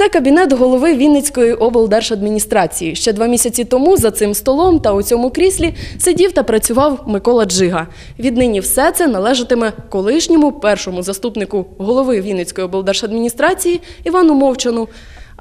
Це кабінет голови Вінницької облдержадміністрації. Ще два місяці тому за цим столом та у цьому кріслі сидів та працював Микола Джига. Віднині все це належатиме колишньому першому заступнику голови Вінницької облдержадміністрації Івану Мовчану.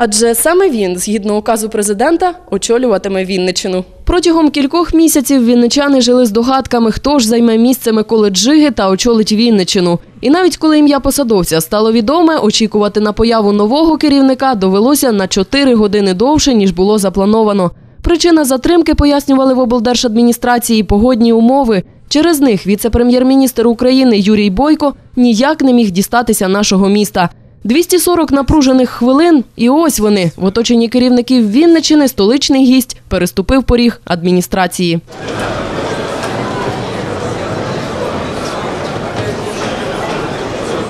Адже саме він, згідно указу президента, очолюватиме Вінниччину. Протягом кількох місяців вінничани жили з догадками, хто ж займе місце Миколи Джиги та очолить Вінниччину. І навіть коли ім'я посадовця стало відоме, очікувати на появу нового керівника довелося на 4 години довше, ніж було заплановано. Причина затримки пояснювали в облдержадміністрації погодні умови. Через них віце-прем'єр-міністр України Юрій Бойко ніяк не міг дістатися нашого міста. 240 напружених хвилин, і ось вони в оточенні керівників Вінничини столичний гість переступив поріг адміністрації.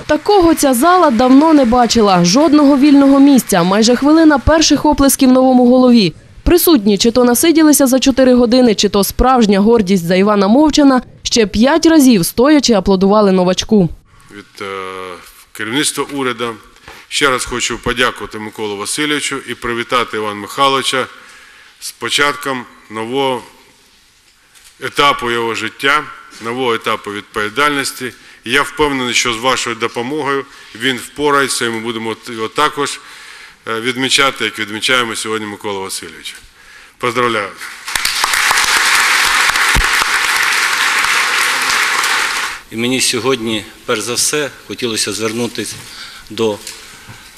Такого ця зала давно не бачила. Жодного вільного місця. Майже хвилина перших оплесків новому голові. Присутні чи то насиділися за 4 години, чи то справжня гордість за Івана Мовчана ще п'ять разів стоячи аплодували новачку. від керівництва уряду. Ще раз хочу подякувати Миколу Васильовичу і привітати Івана Михайловича з початком нового етапу його життя, нового етапу відповідальності. І я впевнений, що з вашою допомогою він впорається, і ми будемо його також е, відмічати, як відмічаємо сьогодні Микола Васильовича. Поздравляю! І мені сьогодні, перш за все, хотілося звернутися до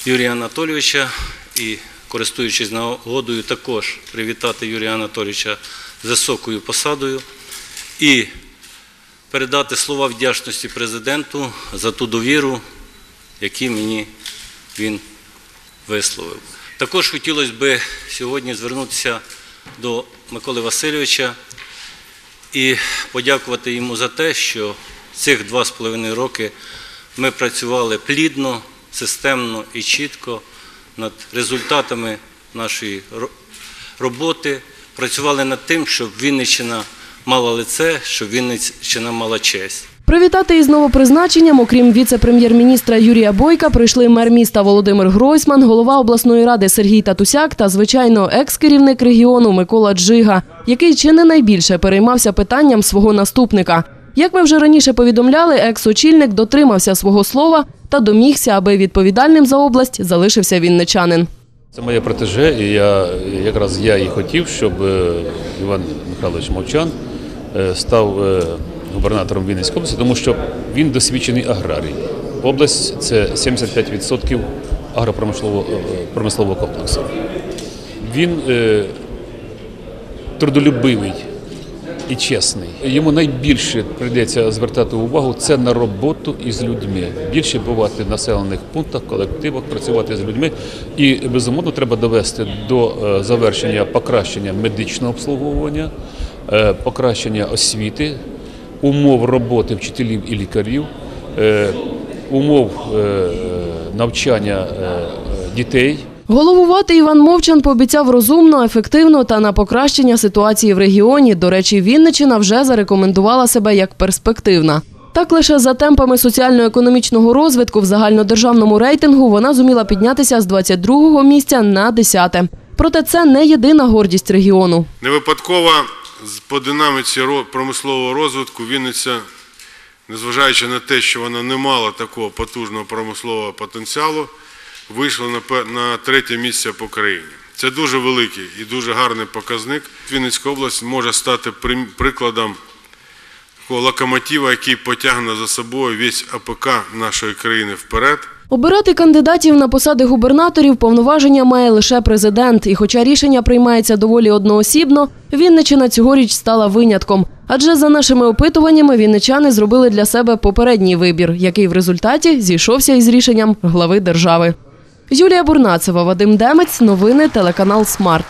Юрія Анатолійовича і, користуючись нагодою, також привітати Юрія Анатолійовича з високою посадою і передати слова вдячності президенту за ту довіру, яку мені він висловив. Також хотілося б сьогодні звернутися до Миколи Васильовича і подякувати йому за те, що цих два з половиною роки ми працювали плідно, системно і чітко над результатами нашої роботи, працювали над тим, щоб Вінниччина мала лице, щоб Вінниччина мала честь. Привітати із новопризначенням, окрім віце-прем'єр-міністра Юрія Бойка, прийшли мер міста Володимир Гройсман, голова обласної ради Сергій Татусяк та, звичайно, екс-керівник регіону Микола Джига, який чи не найбільше переймався питанням свого наступника. Як ми вже раніше повідомляли, екс-очільник дотримався свого слова та домігся, аби відповідальним за область залишився вінничанин. Це моє протеже, і я якраз я і хотів, щоб е, Іван Михайлович Мовчан е, став е, губернатором Вінницької області, тому що він досвідчений аграрій. Область це 75% агропромислового промислового комплексу. Він трудолюбивий і чесний. Йому найбільше прийдеться звертати увагу це на роботу із людьми. Більше бувати в населених пунктах, колективах, працювати з людьми. І безумовно треба довести до е, завершення покращення медичного обслуговування, е, покращення освіти, умов роботи вчителів і лікарів, е, умов навчання дітей. Головувати Іван Мовчан пообіцяв розумно, ефективно та на покращення ситуації в регіоні. До речі, Вінничина вже зарекомендувала себе як перспективна. Так лише за темпами соціально-економічного розвитку в загальнодержавному рейтингу вона зуміла піднятися з 22-го місця на 10-те. Проте це не єдина гордість регіону. Не випадково по динаміці промислового розвитку Вінниця, незважаючи на те, що вона не мала такого потужного промислового потенціалу, вийшла на, на третє місце по країні. Це дуже великий і дуже гарний показник. Вінницька область може стати прикладом локомотива, який потягне за собою весь АПК нашої країни вперед. Обирати кандидатів на посади губернаторів повноваження має лише президент. І хоча рішення приймається доволі одноосібно, Вінничина цьогоріч стала винятком. Адже за нашими опитуваннями вінничани зробили для себе попередній вибір, який в результаті зійшовся із рішенням глави держави. Юлія Бурнацева, Вадим Демець, новини телеканал Смарт.